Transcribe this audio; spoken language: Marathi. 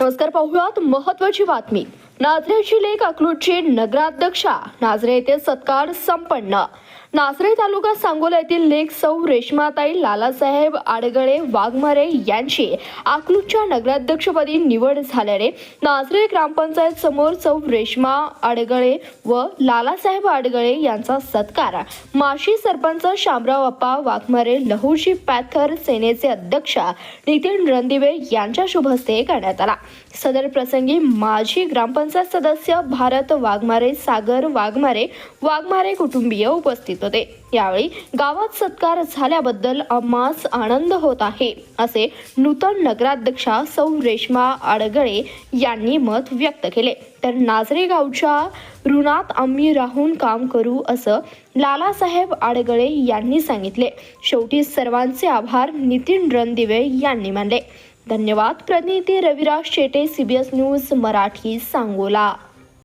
नमस्कार पाहुयात महत्वाची बातमी. नाझरेची लेख अकलूटची नगराध्यक्षा. नाझरे येथे सत्कार संपन्न. नाझरे तालुका सांगोला येथील लेख सौ रेश्माताई लालासाहेब आडगळे वाघमारे यांची अकलूटच्या नगराध्यक्षपदी निवड झाल्याने नाझरे ग्रामपंचायत समोर सौ रेश्मा आडगळे व लालासाहेब आडगळे यांचा सत्कार. माशी सरपंच शामराव अप्पा वाघमारे लहुजी पॅथर सेनेचे अध्यक्ष नितीन रणदिवे यांच्या शुभ हस्ते करण्यात आला. सदर प्रसंगी माजी ग्रामपंचायत सदस्य भारत वाघमारे सागर वाघमारे वाघमारे कुटुंबीय उपस्थित होते. यावेळी गावात सत्कार झाल्याबद्दल आम्हास आनंद होत आहे असे नूतन नगराध्यक्षा सौ रेश्मा आडगळे यांनी मत व्यक्त केले. तर नाझरे गावच्या ऋणात आम्ही राहून काम करू असं लालासाहेब आडगळे यांनी सांगितले. शेवटी सर्वांचे आभार नितीन रणदिवे यांनी मानले. धन्यवाद. प्रतिनिधी रविराज शेटे सीबीएस न्यूज मराठी सांगोला.